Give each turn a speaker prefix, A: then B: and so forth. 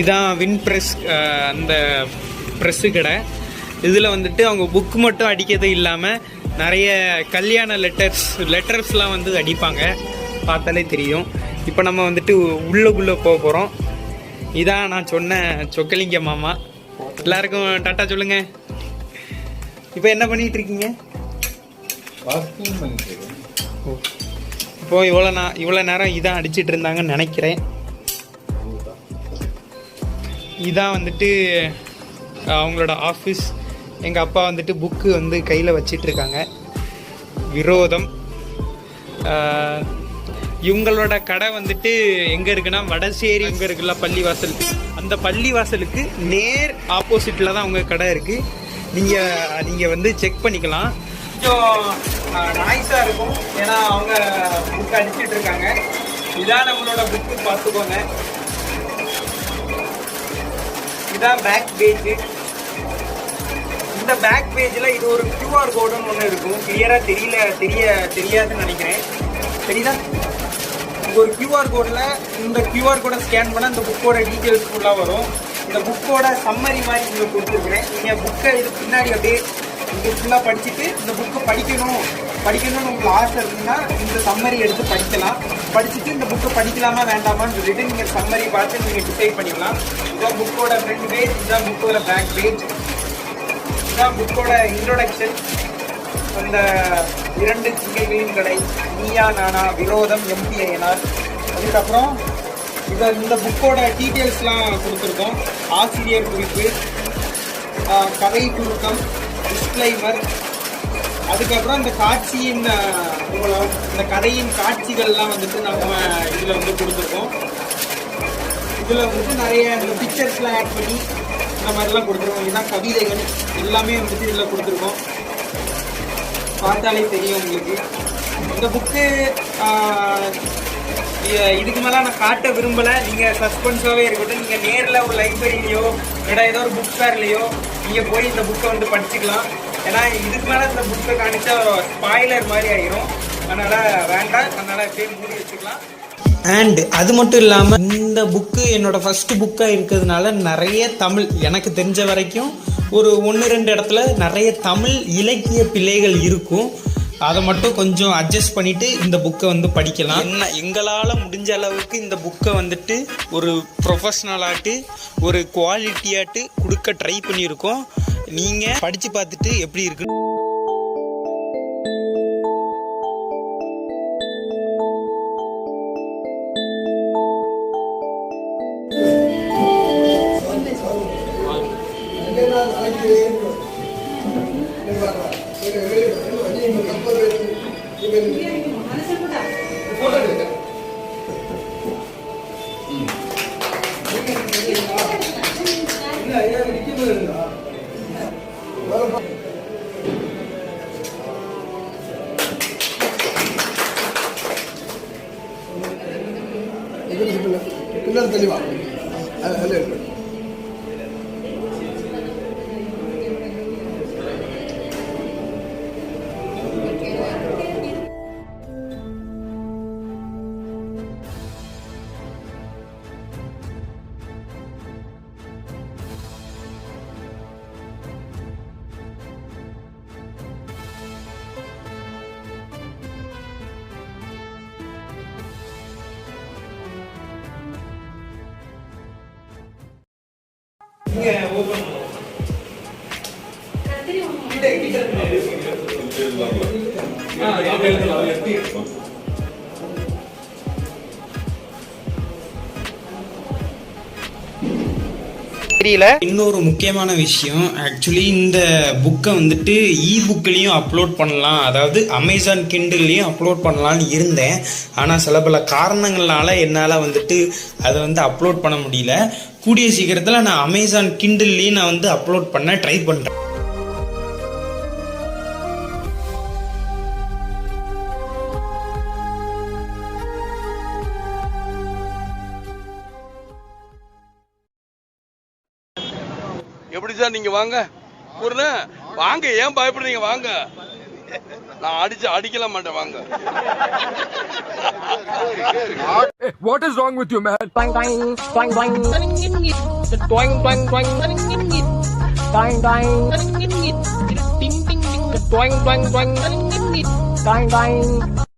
A: இதான் win press அந்த press கடை. இதில் வந்துட்டு அவங்க புக் மட்டும் அடிக்கிறது இல்லாமல் நிறைய கல்யாண லெட்டர்ஸ் லெட்டர்ஸ்லாம் வந்து அடிப்பாங்க. பார்த்தாலே தெரியும். இப்போ நம்ம வந்துட்டு உள்ளுக்குள்ளே போக போகிறோம் இதான் நான் சொன்ன சொக்கலிங்க மாமா. எல்லாருக்கும் டாட்டா சொல்லுங்க. இப்போ என்ன பண்ணிட்டு இருக்கீங்க? இப்போ இவ்வளோ நான் இவ்வளோ நேரம் இதான் அடிச்சிட்டு இருந்தாங்கன்னு நினைக்கிறேன். இதான் வந்துட்டு அவங்களோட ஆஃபீஸ் எங்கள் அப்பா வந்துட்டு புக்கு வந்து கையில் வச்சிட்ருக்காங்க. விரோதம். இவங்களோட கடை வந்துட்டு எங்கே இருக்குன்னா வடசேரி எங்கே இருக்குல்ல பள்ளிவாசல் அந்த பள்ளிவாசலுக்கு நேர் ஆப்போசிட்டில் தான் அவங்க கடை இருக்குது நீங்கள் நீங்கள் வந்து செக் பண்ணிக்கலாம். கொஞ்சம் நாய்ஸாக இருக்கும். ஏன்னா அவங்க புக்கு அடிச்சிட்ருக்காங்க. இதான் நம்மளோட புக்கு பார்த்துக்கோங்க. இதுதான் பேக் பேஜ் இந்த பேக் பேஜில் இது ஒரு கியூஆர் கோடுன்னு ஒன்று இருக்கும். கிளியராக தெரியல தெரிய தெரியாதுன்னு நினைக்கிறேன். தெரியுதா இது ஒரு கியூஆர் கோடில் இந்த கியூஆர் கோடை ஸ்கேன் பண்ணால் இந்த புக்கோட டீட்டெயில்ஸ் ஃபுல்லாக வரும். இந்த புக்கோட சம்மரி மாதிரி இங்கே கொடுத்துருக்குறேன். நீங்கள் புக்கை இது பின்னாடி அப்படியே இங்கே ஃபுல்லாக படிச்சுட்டு இந்த புக்கை படிக்கணும். படிக்கணும்னு உங்களுக்கு ஆசை இருந்ததுன்னா இந்த சம்மரி எடுத்து படிக்கலாம். படிச்சுட்டு இந்த புக்கை படிக்கலாமா வேண்டாமான்னு சொல்லிட்டு நீங்கள் சம்மரி பார்த்து நீங்கள் டிசைட் பண்ணிக்கலாம். இதான் புக்கோட ஃப்ரண்ட் பேஜ் இதான் புக்கோட பேக் பேஜ் இதான் புக்கோட இன்ட்ரோடக்ஷன் அந்த இரண்டு சிங்கைகளின் கடை நீயா நானா விரோதம் எம்பிஐஎன்ஆர் அதுக்கப்புறம் இதை இந்த புக்கோட டீட்டெயில்ஸ்லாம் கொடுத்துருக்கோம். ஆசிரியர் குறிப்பு கதை சுருக்கம் டிஸ்க்ளைமர் அதுக்கப்புறம் இந்த காட்சியின் மூலம் இந்த கதையின் காட்சிகள்லாம் வந்துட்டு நம்ம இதில் வந்து கொடுத்துருக்கோம். இதில் வந்துட்டு நிறைய இந்த பிக்சர்ஸ்லாம் ஆட் பண்ணி இந்த மாதிரிலாம் கொடுத்துருக்கோம். இதுதான் கவிதைகள். எல்லாமே வந்துட்டு இதில் கொடுத்துருக்கோம். பார்த்தாலே தெரியும் உங்களுக்கு. இந்த புக்கு இதுக்கு மேலே நான் காட்ட விரும்பலை. நீங்கள் சஸ்பென்ஸாகவே இருக்கட்டும். நீங்கள் நேரில் ஒரு லைப்ரரியிலையோ இல்லை ஏதோ ஒரு புக் ஃபேர்லேயோ நீங்கள் போய் இந்த புக்கை வந்து படிச்சுக்கலாம். ஏன்னா இதுக்கு மேலே இந்த புக்கை காணிச்சா ஸ்பாய்லர் மாதிரி ஆயிரும். அதனால் வேண்டாம். அதனால் அப்படியே மூடி வச்சுக்கலாம். அண்ட் அது மட்டும் இல்லாமல் இந்த புக்கு என்னோட ஃபர்ஸ்ட் புக்காக இருக்கிறதுனால நிறைய தமிழ் எனக்கு தெரிஞ்ச வரைக்கும் ஒரு ஒன்று ரெண்டு இடத்துல நிறைய தமிழ் இலக்கிய பிள்ளைகள் இருக்கும். அதை மட்டும் கொஞ்சம் அட்ஜஸ்ட் பண்ணிட்டு இந்த புக்கை வந்து படிக்கலாம். என்ன எங்களால் முடிஞ்ச அளவுக்கு இந்த புக்கை வந்துட்டு ஒரு ப்ரொஃபஷ்னலாட்டு ஒரு குவாலிட்டியாட்டு கொடுக்க ட்ரை பண்ணியிருக்கோம். நீங்கள் படித்து பார்த்துட்டு எப்படி இருக்கு?
B: பின்னாடி தெளிவா പിള്ളേർ തെളിവാണ് അല്ലേ
A: இங்கே ஓப்பன் தெரியல. இன்னொரு முக்கியமான விஷயம் ஆக்சுவலி இந்த புக்கை வந்துட்டு இ புக்லேயும் அப்லோட் பண்ணலாம். அதாவது அமேசான் கிண்டில்லையும் அப்லோட் பண்ணலாம்னு இருந்தேன். ஆனால் சில பல காரணங்களால என்னால் வந்துட்டு அதை வந்து அப்லோட் பண்ண முடியல. கூடிய சீக்கிரத்தில் நான் அமேசான் கிண்டில்லையும் நான் வந்து அப்லோட் பண்ண ட்ரை பண்ணுறேன்
C: எப்படி சார் நீங்க வாங்க பூர்ண வாங்க ஏன் பயப்படுறீங்க வாங்க நான் அடிச்சு அடிக்கல மாட்டேன் வாங்க
D: What is wrong with you, man?
E: Toing toing toing toing toing toing toing toing toing ting ting ting toing toing toing toing toing